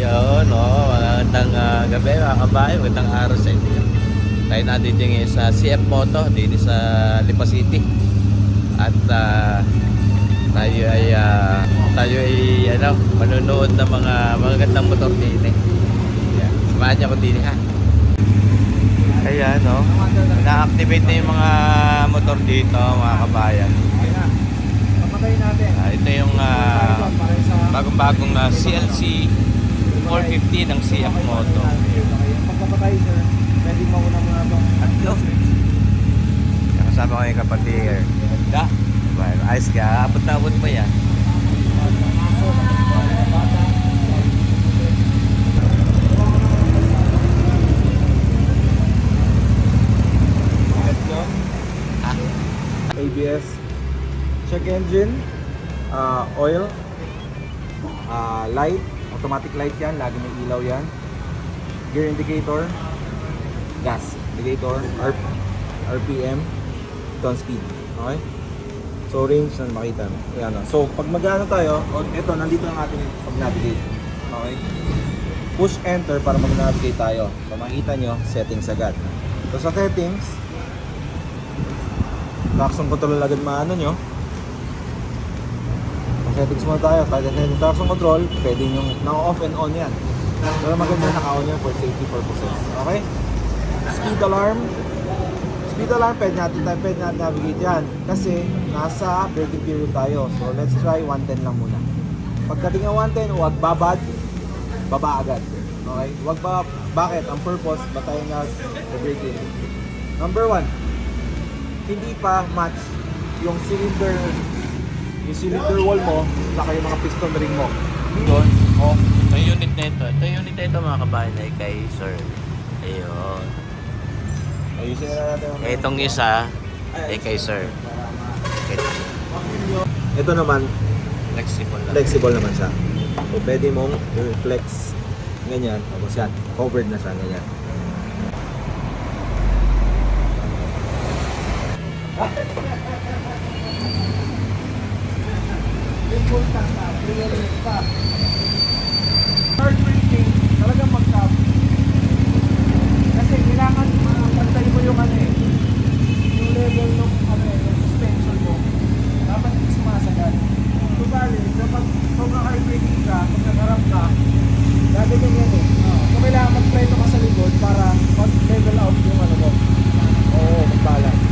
Yun, oh, magandang uh, gabi mga kabayo, magandang araw sa inyo. Tayo natin din sa CF Moto, din sa Lipa City. At ah, tayo ay ah, tayo ay ano, manunood ng mga magagandang motor din eh. Yan. Samahan niyo ako din ha. Kaya no, na-activate na yung mga motor dito mga kabayan. Ah, ito yung ah, bagong-bagong ah, CLC 450 ng CF Moto. Pagpapatay sir, pwede mo muna muna itong Atlo. Kasama ko yung kapatid. Da. Ayos ka. Abot na abot pa yan. ABS, check engine, uh, oil, uh, light, automatic light yan, lagi may ilaw yan. Gear indicator, gas indicator, RP, RPM, ton speed. Okay? So range na makita mo. Yan o. So pag magano tayo, ito nandito ang ating pag-navigate. Okay? Push enter para mag-navigate tayo. So makita nyo, settings agad. So sa settings, traction control agad maano nyo. Kung settings muna tayo, kahit sa traction control, pwede nyo na-off and on yan. Pero maganda naka-on yan for safety purposes. Okay? Speed alarm. Speed alarm, pwede natin, pwede natin navigate yan. Kasi nasa braking period tayo. So let's try 110 lang muna. Pagdating ng 110, huwag babad, baba agad. Okay? Huwag ba, bakit? Ang purpose, ba tayo na braking? Number one, hindi pa match yung cylinder yung cylinder wall mo saka yung mga piston ring mo. Yun, oh, ito yung unit na ito. Ito yung unit na ito mga kabayan ay kay Sir. Ayun. ayusin na natin. ang- Itong isa ay kay Sir. Ito naman, Flexible lang. flexible naman siya. So, pwede mong i-flex ganyan. Tapos yan, covered na siya ganyan. Hard braking, talagang mag-stop. Kasi kailangan pantay mo yung ano eh, yung level ng ano eh, yung suspension mo. Dapat hindi sumasagad. So bali, kapag sobrang hard braking ka, pag nagharap ka, gagawin yan eh. So kailangan mag-preno ka sa likod para mag-level out yung ano mo. Oo, mag-balance.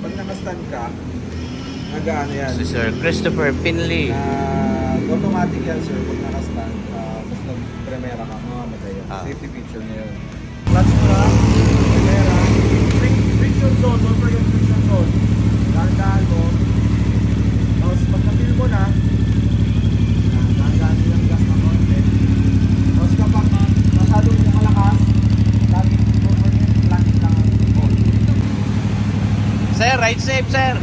Pag nakastand ka, nag-ano yan. Si Sir Christopher Finley. Ah, automatic yan sir pag nakastand. Uh, tapos nag-premera ka, mamamatay yan. Ah. Safety feature na yun. Clutch mo na, premera, Fric- friction zone, don't forget friction zone. Dahan-dahan mo. Tapos pag na-feel mo na, ah, dahan-dahan mo gas na konti. Tapos kapag masyadong malakas, lagi don't forget clutch lang ang. Sir, ride safe, sir.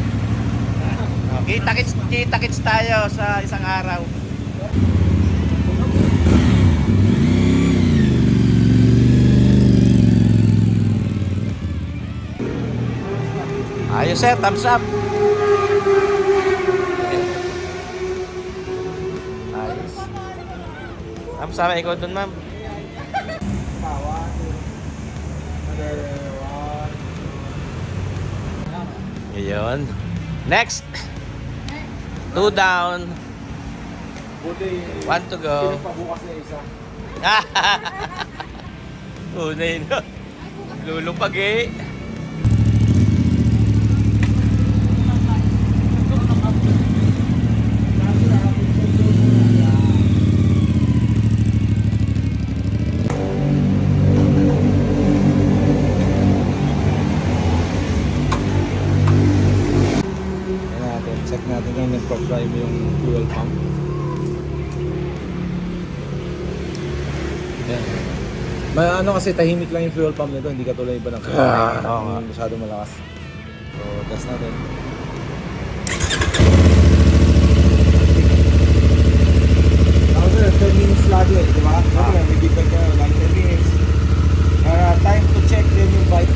Kita-kits, kita-kits tayo sa isang araw. Ayos sir, thumbs up. Ayos. Thumbs up, ikaw dun ma'am. Tawa. Another one. Yun. Next. Two down. Buti, One to go. Pinapabukas na isa. Una yun. Lulupag eh. Check natin kung nagpa-prime yung fuel pump. May ano kasi tahimik lang yung fuel pump nito, hindi katulad iba ng fuel Ah, pump. Hindi masyado malakas. So, test natin. Ako sir, 10 minutes lagi, di ba? Ah. May feedback ka, lagi 10 minutes. Uh, time to check din yung bike.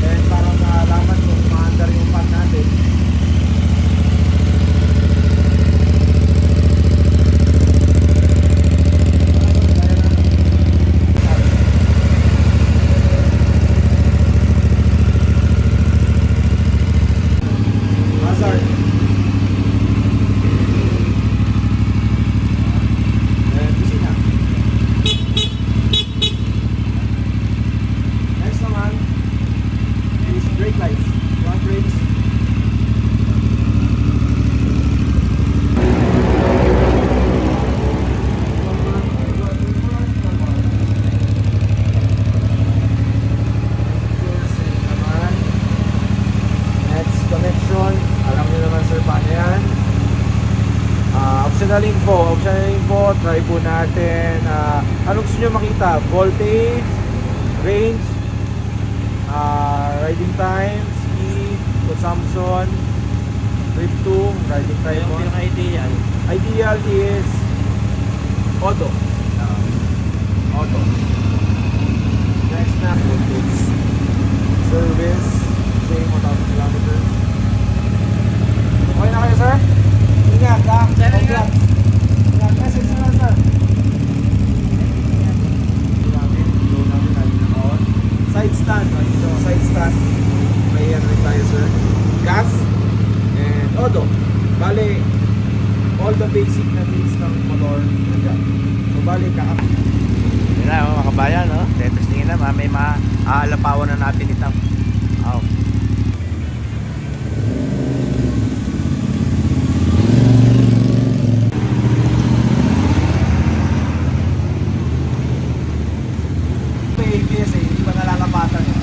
Then parang nalaman kung maandar yung pan natin. Functioning po, try po natin. Ah, ano gusto nyo makita? Voltage, range, ah, riding time, speed, consumption, trip to, riding time Yung pinaka-ideal. Ideal is auto. Auto. Next na, voltage. Service, same 1,000 kilometers. Okay na kayo, sir? ay maalapawan na natin ito. Oh. ABS eh, hindi pa nalalapatan yun. Eh.